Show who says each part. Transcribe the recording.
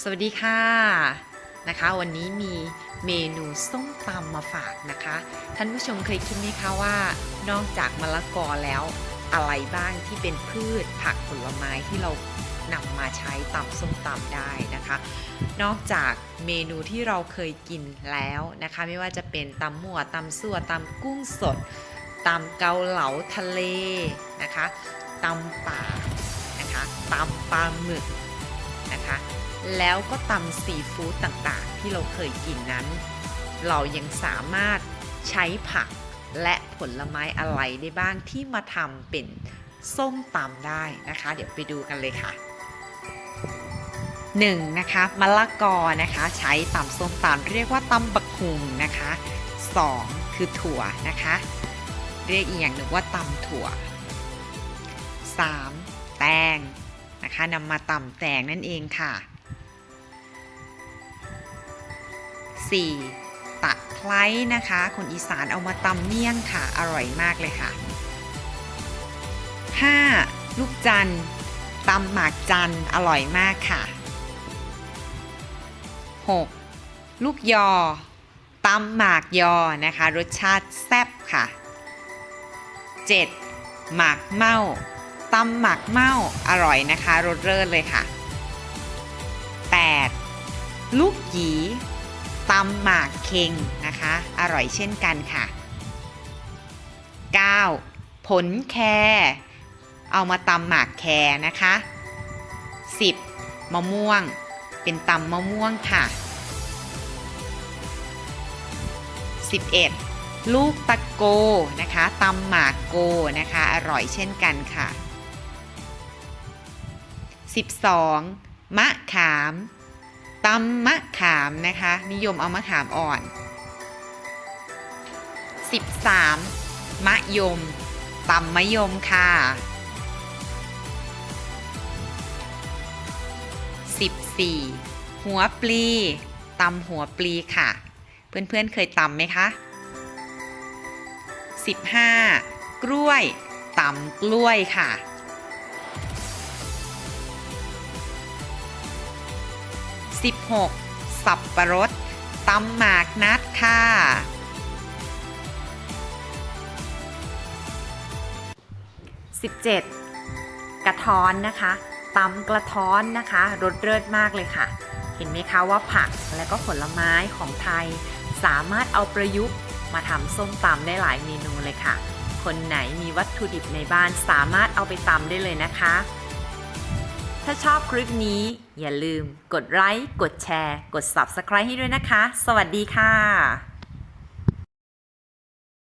Speaker 1: สวัสดีค่ะนะคะ วันนี้มีเมนูส้มตำมาฝากนะคะ ท่านผู้ชมเคยคิดไหมคะว่านอกจากมะละกอแล้วอะไรบ้างที่เป็นพืชผักผลไม้ที่เรานำมาใช้ตำส้มตำได้นะคะ นอกจากเมนูที่เราเคยกินแล้วนะคะ ไม่ว่าจะเป็นตำหมั่วตำซั่วตำกุ้งสดตำเกาเหลาทะเลนะคะตำป่านะคะตำปลาหมึก นะคะ แล้วก็ตำซีฟู้ดต่างๆ ที่เราเคยกินนั้น เรายังสามารถใช้ผักและผลไม้อะไรได้บ้างที่มาทำเป็นส้มตำได้นะคะ เดี๋ยวไปดูกันเลยค่ะ 1. นะคะมะละกอนะคะ ใช้ตำส้มตำเรียกว่าตำบักหุงนะคะ 2. คือถั่วนะคะ เรียกอีกอย่างหนึ่งว่าตำถั่ว 3. แตง นะคะนำมาตำแตงนั่นเองค่ะ 4. ตะไคร้นะคะ คนอีสานเอามาตำเมี่ยงค่ะ อร่อยมากเลยค่ะ 5. ลูกจันตำหมากจันอร่อยมากค่ะ 6. ลูกยอตำหมากยอนะคะ รสชาติแซ่บค่ะ 7. หมากเม่า ตำหมากเมาอร่อยนะคะรสเลิศเลยค่ะ 8. ลูกหยีตำหมากเค็งนะคะ อร่อยเช่นกันค่ะ 9. ผลแครเอามาตำหมากแครนะคะ 10. มะม่วงเป็นตำมะม่วงค่ะ 11. ลูกตะโกนะคะตำหมากโกนะคะ อร่อยเช่นกันค่ะ 12. มะขามตำมะขามนะคะ นิยมเอามะขามอ่อน 13. มะยมตำมะยมค่ะ 14. หัวปลีตำหัวปลีค่ะ เพื่อนๆเคยตำไหมคะ 15. กล้วยตำกล้วยค่ะ 16. สับปะรดตำหมากนัดค่ะ 17. กระท้อนนะคะตำกระท้อนนะคะรสเลิศมากเลยค่ะ เห็นไหมคะว่าผักและก็ผลไม้ของไทย สามารถเอาประยุกต์มาทำส้มตำได้หลายเมนูเลยค่ะ คนไหนมีวัตถุดิบในบ้านสามารถเอาไปตำได้เลยนะคะ ถ้าชอบคลิปนี้ อย่าลืมกดไลค์ กดแชร์ กด Subscribe ให้ด้วยนะคะ สวัสดีค่ะ